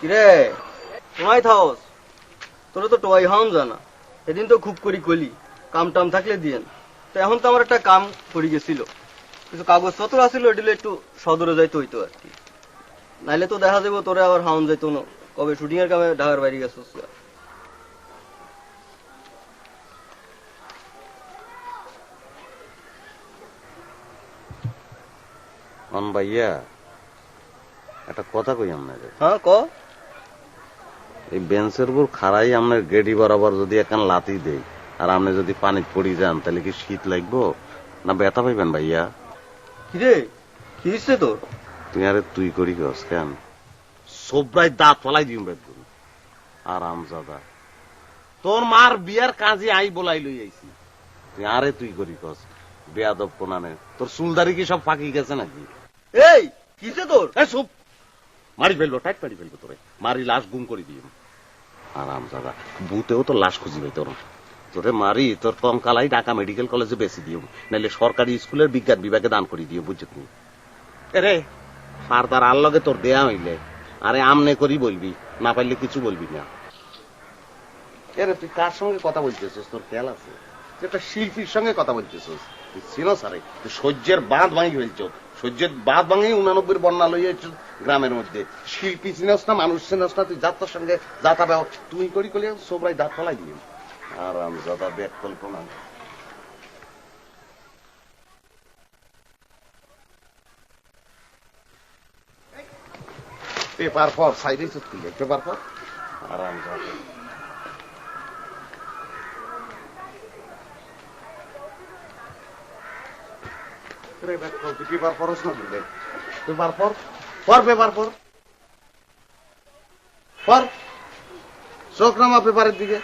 কিরে? তোমায় থাওস তোরা তো টোয়াই হাউন জানা। সেদিন তো খুব করি কলি। কাম টাম থাকলে দিয়েন। তো এখন তো আমার একটা কাম পড়ে গেছিল। কিছু কাগজপত্র আছিল ওইগুলো একটু সদরে যাইতে হইতো আর কি। নাইলে তো দেখা যাব তোরা আবার হাউন যাইতো না। কবে শুটিং এর কামে ঢাকার বাইরে গেছিস ভাইয়া একটা কথা কই আপনাদের? হ্যাঁ ক? এই বেঞ্চের উপর খাড়াই আপনার গেডি বরাবর যদি এখন লাতি দেই আর আপনি যদি পানি পড়ি যান তাহলে কি শীত লাগবো? না ব্যথা পাইবেন ভাইয়া? কিরে? কি হচ্ছে তোর? তুই আরে তুই করি কস কেন? সবরাই দাঁত ফলাই দিম বেদুন আরাম জাদা। তোর মার বিয়ার কাজে আই বলাই লই আইছি। তুই আরে তুই করি কস। বেয়াদব কোনানে। তোর চুলদারি কি সব ফাঁকি গেছে নাকি? এই কিসে তোর? এই চুপ। মারি ফেলব টাইট মারি ফেলব তোরে। মারি লাশ গুম করে দিও আরাম দাদা বুতেও তো লাশ খুঁজি তোর মারি, তোর কঙ্কালাই ঢাকা মেডিকেল কলেজে বেশি দিও। সরকারি স্কুলের বিজ্ঞান বিভাগে দান দিও, বুঝছ তুমি রে ফারদার তোর দেয়া হইলে। আরে আমনে করি বলবি, না পারলে কিছু বলবি না। এরে, তুই কার সঙ্গে কথা বলতেছিস? তোর খেয়াল আছে? একটা শিল্পীর সঙ্গে কথা বলতেছিস। তুই চিনস আরে সহ্যের বাঁধ ভাঙি ফেলছ সহ্যের বাঁধ ভাঙি উনানব্বই বন্যা লইয়েছ গ্রামের মধ্যে শিল্পী চিনস না মানুষ চিনস না তুই যাত্রার সঙ্গে যাতা বেও তুই করি করি সবরাই দাঁত ফলাই দিয়ে আরাম যাতা ব্যাগ কল্পনা পেপার পর সাইডে চুক্তি পেপার পর আরাম যাতা পর পেপার পর পর চোখ নামা পেপারের দিকে।